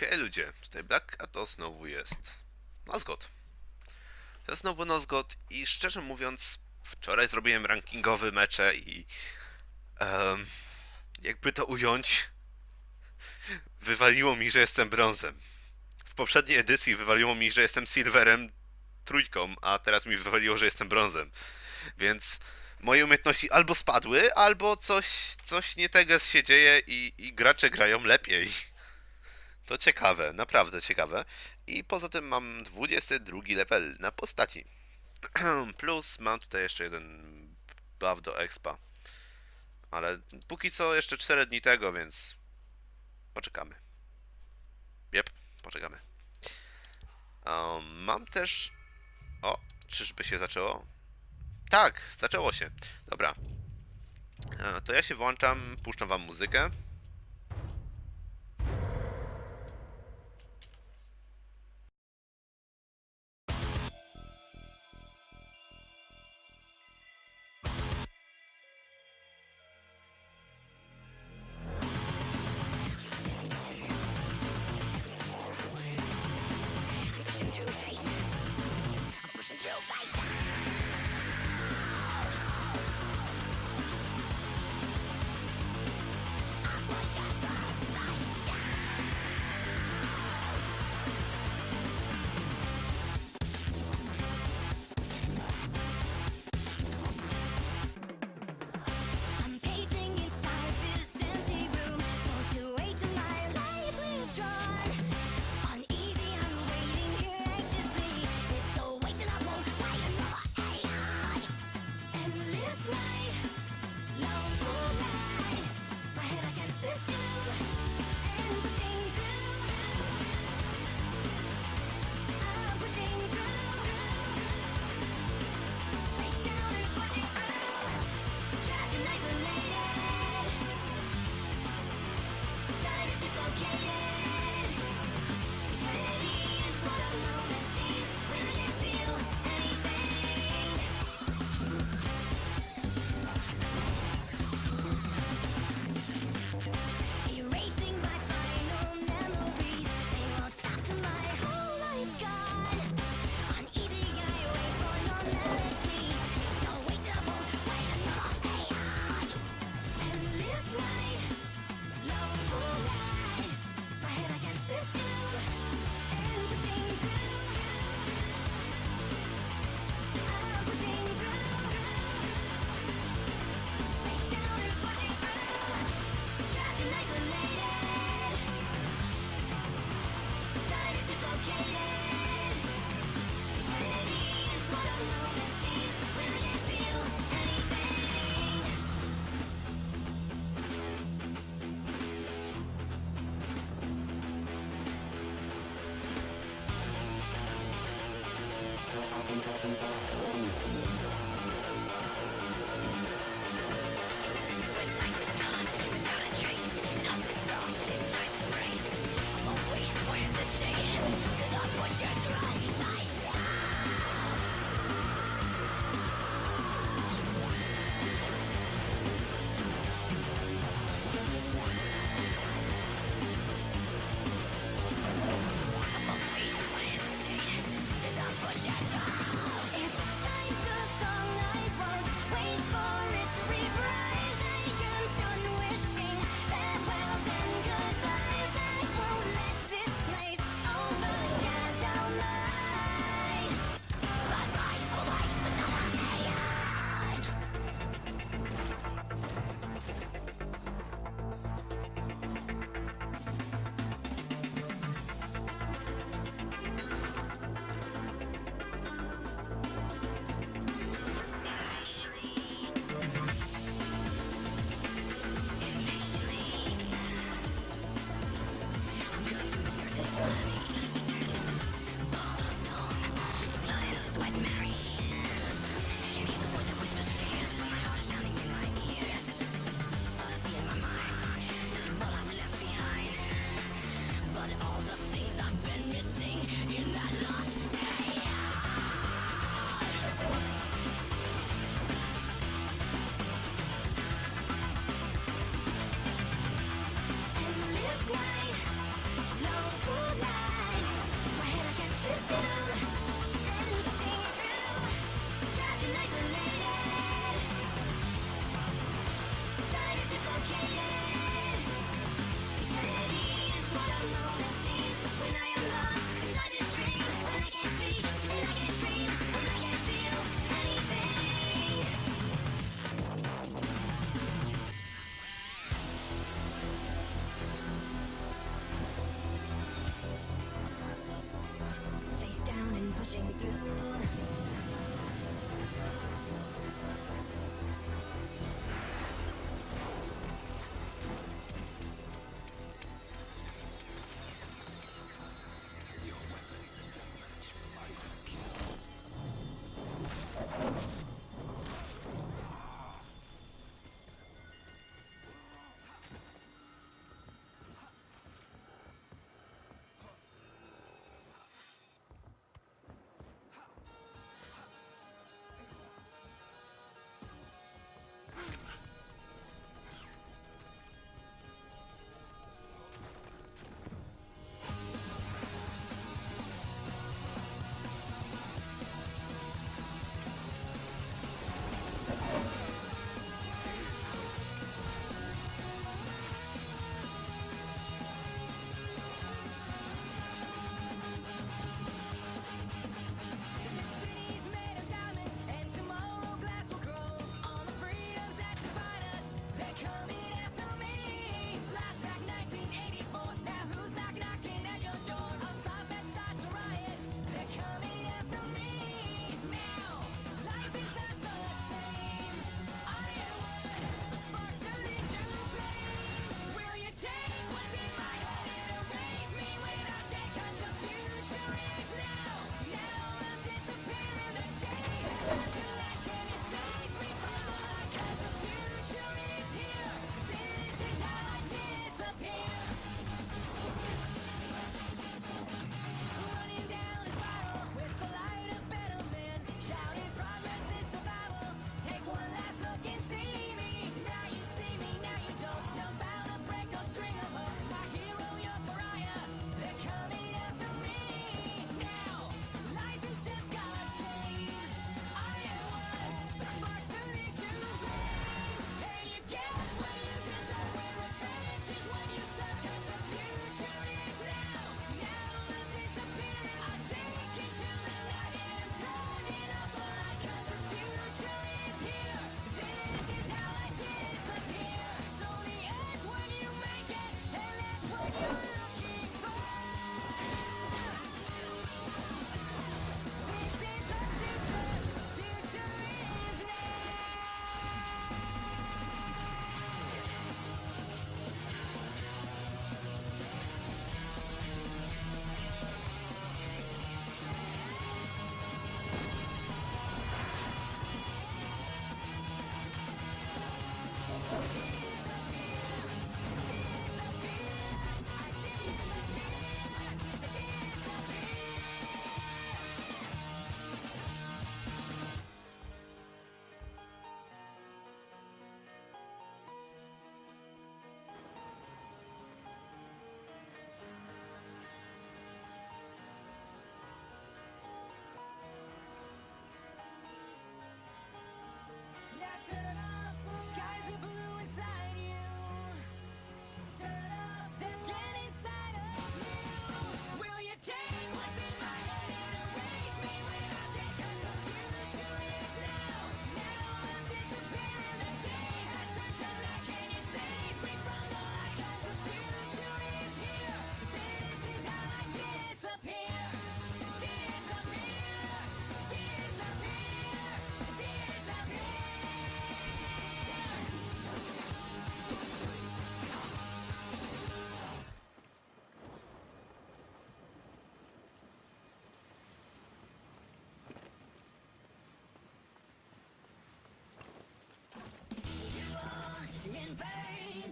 Hej ludzie, tutaj Black, a to znowu jest Nozgot. To jest znowu Nozgot i szczerze mówiąc, wczoraj zrobiłem rankingowe mecze i em, jakby to ująć, wywaliło mi, że jestem brązem. W poprzedniej edycji wywaliło mi, że jestem silverem trójką, a teraz mi wywaliło, że jestem brązem. Więc moje umiejętności albo spadły, albo coś, coś nie tego się dzieje i, i gracze grają lepiej. To ciekawe, naprawdę ciekawe. I poza tym mam 22 level na postaci. Plus mam tutaj jeszcze jeden buff do expa. Ale póki co jeszcze 4 dni tego, więc poczekamy. Jep, poczekamy. Um, mam też... O, czyżby się zaczęło? Tak, zaczęło się. Dobra. E, To ja się włączam, puszczam wam muzykę.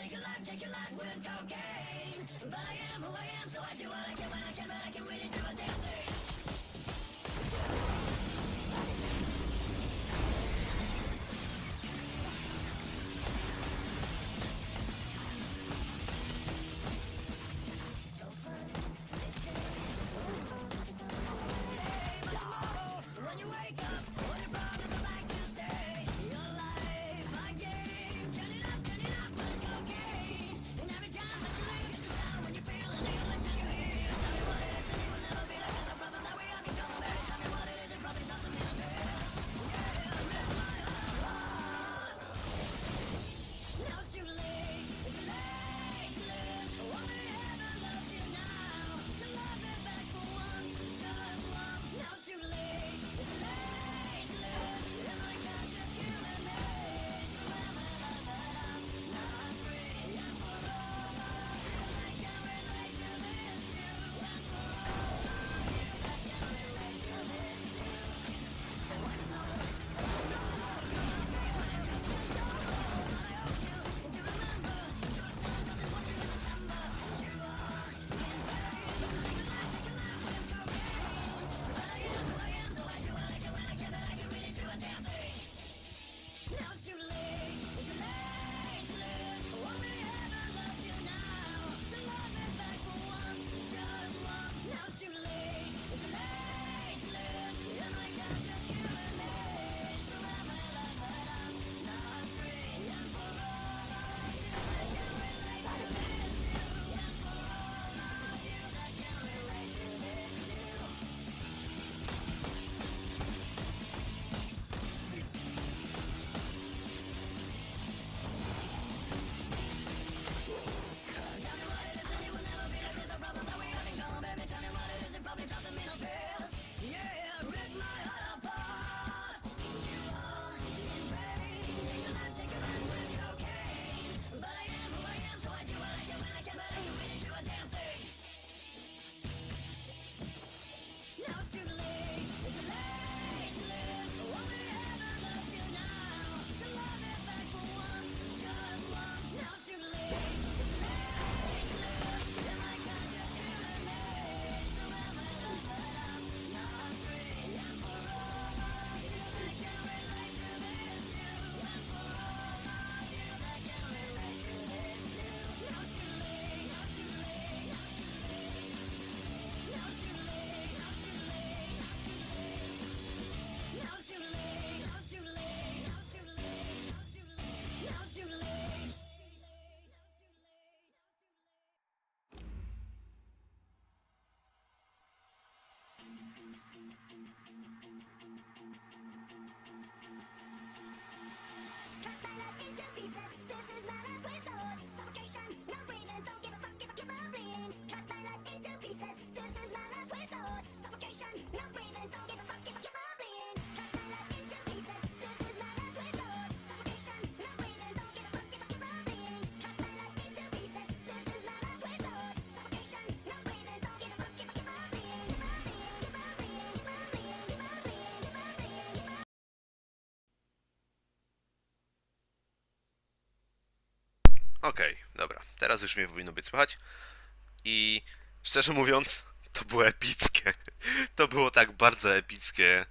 take a life, take a life with cocaine. But I am who I am, so I do what I can when I can, but I can win it. Okej, dobra. Teraz już mnie powinno być słychać. I szczerze mówiąc, to było epickie. To było tak bardzo epickie.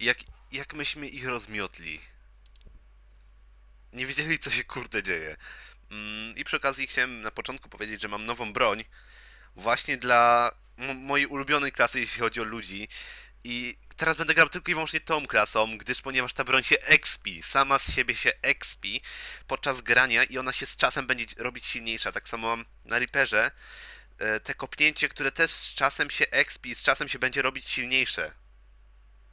Jak, jak myśmy ich rozmiotli. Nie wiedzieli, co się kurde dzieje. Mm, I przy okazji chciałem na początku powiedzieć, że mam nową broń. Właśnie dla mojej ulubionej klasy, jeśli chodzi o ludzi. I teraz będę grał tylko i wyłącznie tą klasą, gdyż ponieważ ta broń się expi, sama z siebie się expi podczas grania i ona się z czasem będzie robić silniejsza. Tak samo mam na Reaperze e, te kopnięcie, które też z czasem się expi, z czasem się będzie robić silniejsze.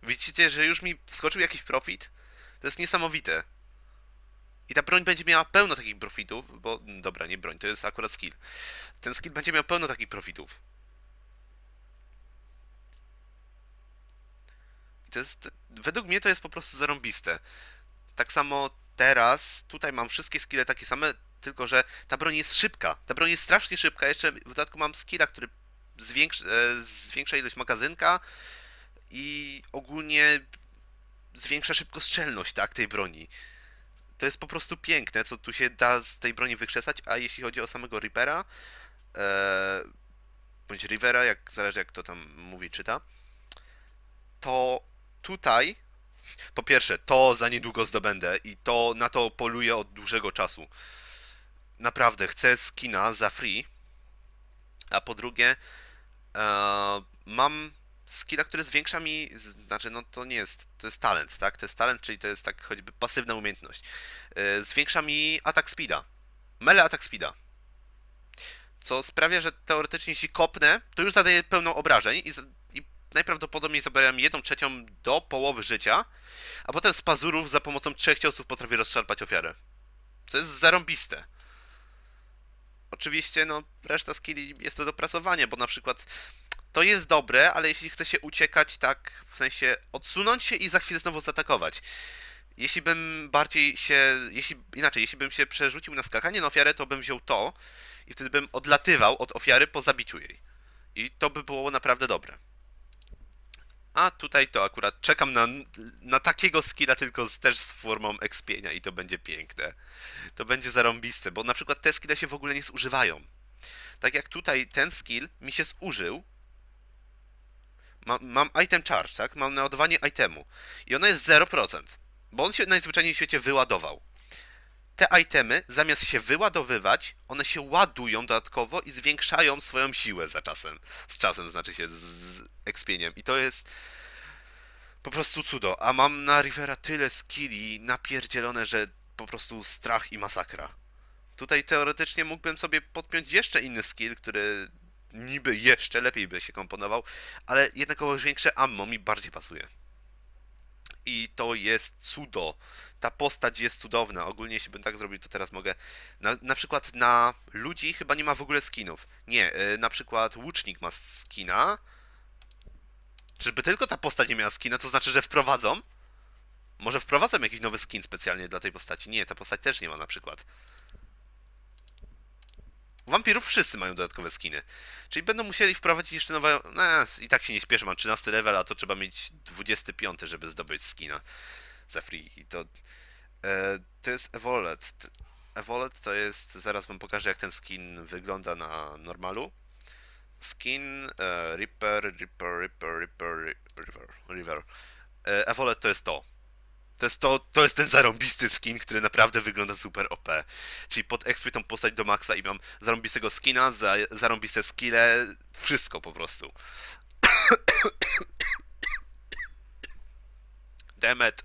Widzicie, że już mi wskoczył jakiś profit? To jest niesamowite. I ta broń będzie miała pełno takich profitów, bo mm, dobra, nie broń, to jest akurat skill. Ten skill będzie miał pełno takich profitów. To jest, według mnie to jest po prostu zarąbiste. Tak samo teraz, tutaj mam wszystkie skille takie same, tylko że ta broń jest szybka. Ta broń jest strasznie szybka, jeszcze w dodatku mam skilla, który zwiększy, e, zwiększa ilość magazynka i ogólnie zwiększa szybkostrzelność, tak, tej broni. To jest po prostu piękne, co tu się da z tej broni wykrzesać, a jeśli chodzi o samego Reapera, e, bądź Rivera, jak zależy jak to tam mówi, czyta, to tutaj, po pierwsze, to za niedługo zdobędę i to na to poluję od dłużego czasu. Naprawdę, chcę skina za free, a po drugie, e, mam skilla, który zwiększa mi, znaczy no to nie jest, to jest talent, tak? To jest talent, czyli to jest tak choćby pasywna umiejętność. E, zwiększa mi atak speeda. Mele atak speeda. Co sprawia, że teoretycznie jeśli kopnę, to już zadaję pełną obrażeń i najprawdopodobniej zabieram jedną trzecią do połowy życia, a potem z pazurów za pomocą trzech ciosów potrafię rozszarpać ofiarę. Co jest zarąbiste. Oczywiście, no, reszta skilli jest to dopracowanie, bo na przykład to jest dobre, ale jeśli chce się uciekać, tak, w sensie odsunąć się i za chwilę znowu zaatakować. Jeśli bym bardziej się, jeśli, inaczej, jeśli bym się przerzucił na skakanie na ofiarę, to bym wziął to i wtedy bym odlatywał od ofiary po zabiciu jej. I to by było naprawdę dobre. A tutaj to akurat czekam na, na takiego skilla, tylko z, też z formą expienia i to będzie piękne. To będzie zarąbiste, bo na przykład te skille się w ogóle nie zużywają. Tak jak tutaj ten skill mi się zużył, mam, mam item charge, tak? Mam naładowanie itemu. I ono jest 0%, bo on się najzwyczajniej w świecie wyładował. Te itemy, zamiast się wyładowywać, one się ładują dodatkowo i zwiększają swoją siłę za czasem. Z czasem, znaczy się z, z expieniem. I to jest po prostu cudo. A mam na Rivera tyle skilli napierdzielone, że po prostu strach i masakra. Tutaj teoretycznie mógłbym sobie podpiąć jeszcze inny skill, który niby jeszcze lepiej by się komponował, ale jednakowoż większe ammo mi bardziej pasuje. I to jest cudo. Ta postać jest cudowna. Ogólnie, jeśli bym tak zrobił, to teraz mogę. Na, na przykład na ludzi chyba nie ma w ogóle skinów. Nie, yy, na przykład łucznik ma skina. Czyżby tylko ta postać nie miała skina, to znaczy, że wprowadzą? Może wprowadzą jakiś nowy skin specjalnie dla tej postaci? Nie, ta postać też nie ma na przykład. Wampirów wszyscy mają dodatkowe skiny. Czyli będą musieli wprowadzić jeszcze nowe. No, i tak się nie śpieszę, mam 13 level, a to trzeba mieć 25, żeby zdobyć skina za free. I to. E, to jest Evoled. T- Evoled to jest. Zaraz wam pokażę, jak ten skin wygląda na normalu. Skin e, Reaper, Reaper, Reaper, Reaper, River. River. E, Evoled to jest to. To jest, to, to jest ten zarąbisty skin, który naprawdę wygląda super OP. Czyli pod ekspy tą postać do maksa i mam zarąbistego skina, za, zarąbiste skille, wszystko po prostu. Demet.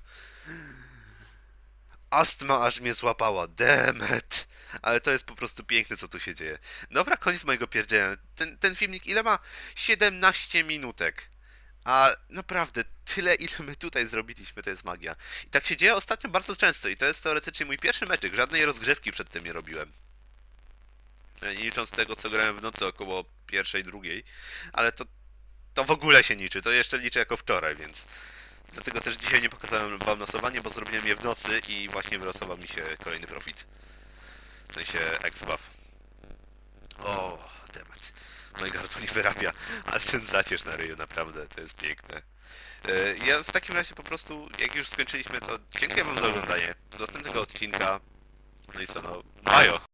Astma aż mnie złapała. Demet. Ale to jest po prostu piękne, co tu się dzieje. Dobra, koniec mojego pierdzielenia. Ten, ten filmik ile ma? 17 minutek. A naprawdę, tyle ile my tutaj zrobiliśmy, to jest magia. I tak się dzieje ostatnio bardzo często i to jest teoretycznie mój pierwszy meczyk. Żadnej rozgrzewki przed tym nie robiłem. E, Nie licząc tego, co grałem w nocy około pierwszej, drugiej. Ale to, to w ogóle się liczy. To jeszcze liczę jako wczoraj, więc... Dlatego też dzisiaj nie pokazałem wam losowanie, bo zrobiłem je w nocy i właśnie wylosował mi się kolejny profit. W sensie X-Buff. O, temat. Moje gardło nie wyrabia, ale ten zacierz na ryju naprawdę to jest piękne. E, Ja w takim razie po prostu, jak już skończyliśmy, to dziękuję wam za oglądanie. Następnego odcinka. No i co, no, majo!